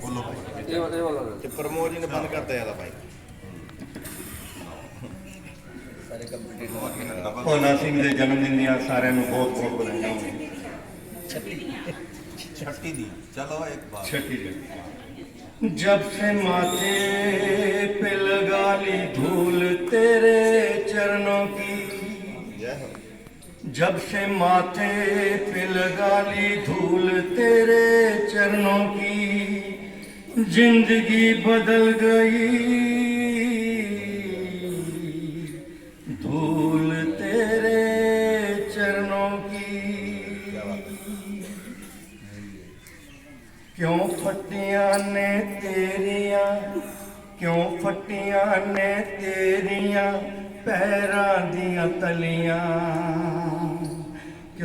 ਬੋਲੋ ਇਹ ਵਾਲਾ- ਇਹ ਵਾਲਾ ਤੇ ਪ੍ਰਮੋਦ ਜੀ ਨੇ ਬੰਦ ਕਰਤਾ ਯਾਰ ਭਾਈ ਸਾਰੇ ਕੰਪਲੀਟ ਭੋਲਾ ਸਿੰਘ ਦੇ ਜਨਮ ਦਿਨ ਦੀਆਂ ਸਾਰਿਆਂ ਨੂੰ ਬਹੁਤ ਬਹੁਤ ਵਧਾਈਆਂ ਹੋਣ ਛੱਟੀ ਦੀ ਚਲੋ ਇੱਕ ਬਾਰ छठी जय जब से माथे पे लगा ली धूल तेरे चरणों की ਜੈ ਹੋ जब से माथे पे लगा ली धूल तेरे चरणों की जिंदगी बदल गई धूल तेरे चरणों की क्यों फटियां ने तेरियां क्यों फटियां ने तेरियां पैरां दियां तलियां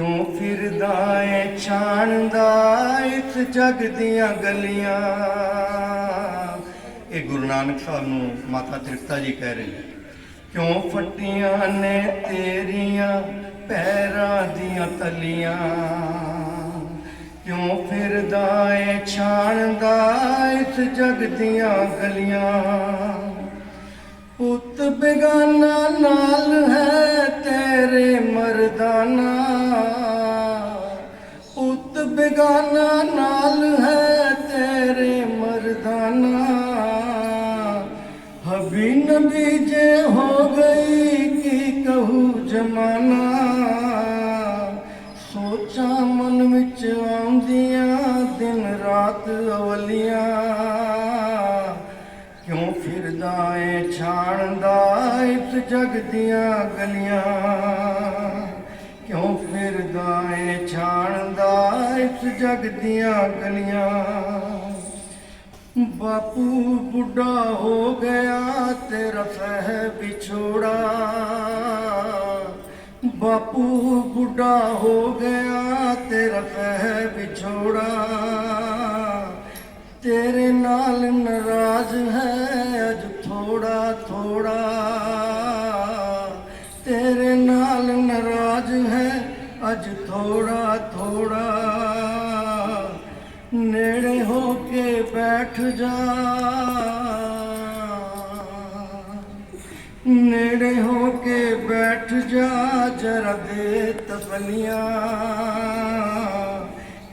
ਤੂੰ ਫਿਰਦਾ ਏ? ਛਾਣਦਾ ਇਸ ਜਗ ਦੀਆਂ ਗਲੀਆਂ। ਇਹ ਗੁਰੂ ਨਾਨਕ ਸਾਹਿਬ ਨੂੰ ਮਾਤਾ ਤ੍ਰਿਪਤਾ ਜੀ ਕਹਿ ਰਹੇ ਕਿਉਂ ਫਟੀਆਂ ਨੇ ਤੇਰੀਆਂ ਪੈਰਾਂ ਦੀਆਂ ਤਲੀਆਂ? ਕਿਉਂ ਫਿਰਦਾ ਏ? ਛਾਣਦਾ ਇਸ ਜਗ ਦੀਆਂ ਗਲੀਆਂ? ਪੁੱਤ ਬੇਗਾਨਾ ਨਾਲ ਹੈ ਤੇਰੇ ਮਰਦਾਨਾ ਬੇਗਾਨਾ ਨਾਲ ਹੈ ਤੇਰੇ ਮਰਦਾਨਾ। ਹਬੀ ਨਬੀ ਜੇ ਹੋ ਗਈ ਕੀ ਕਹੂ ਜਮਾਨਾ। ਸੋਚਾਂ ਮਨ ਵਿੱਚ ਆਉਂਦੀਆਂ ਦਿਨ ਰਾਤ ਅਵਲੀਆਂ। ਕਿਉਂ ਫਿਰਦਾ ਏ ਛਾਣਦਾ ਇਸ ਜਗ ਦੀਆਂ ਗਲੀਆਂ। ਕਿਉਂ ਫਿਰਦਾ ਏ ਛਾਣਦਾ ਇਸ ਜਗ ਦੀਆਂ ਗਲੀਆਂ। ਬਾਪੂ ਬੁੱਢਾ ਹੋ ਗਿਆ ਤੇਰਾ ਸਹਿ ਵਿਛੋੜਾ। ਬਾਪੂ ਬੁੱਢਾ ਹੋ ਗਿਆ ਤੇਰਾ ਸਹਿ ਵਿਛੋੜਾ। ਤੇਰੇ ਨਾਲ ਨਾਰਾਜ਼ ਹੈ ਅਜ ਥੋੜਾ ਥੋੜਾ। ਤੇਰੇ ਨਾਲ ਨਾਰਾਜ਼ ਹੈ ਅੱਜ ਥੋੜਾ ਥੋੜਾ ਨੇੜੇ ਹੋ ਕੇ ਬੈਠ ਜਾ। ਨੇੜੇ ਹੋ ਕੇ ਬੈਠ ਜਾ ਜਰਾ ਦੇ ਤਸਲੀਆਂ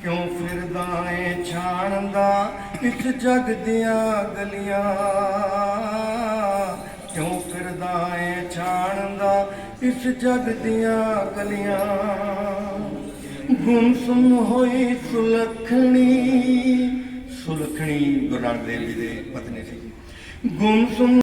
ਕਿਉਂ ਫਿਰਦਾ ਏ ਛਾਣਦਾ ਇਸ ਜਗ ਦੀਆਂ ਗਲੀਆਂ। ਇਸ ਜਗ ਦੀਆਂ ਗਲੀਆਂ। ਗੁੰਮਸੁਮ ਹੋਈ ਸੁਲਖਣੀ। ਸੁਲਖਣੀ ਗੁਰੂ ਨਾਨਕ ਦੇਵ ਜੀ ਦੇ ਪਤਨੀ ਸੀ। ਗੁੰਮਸੁਮ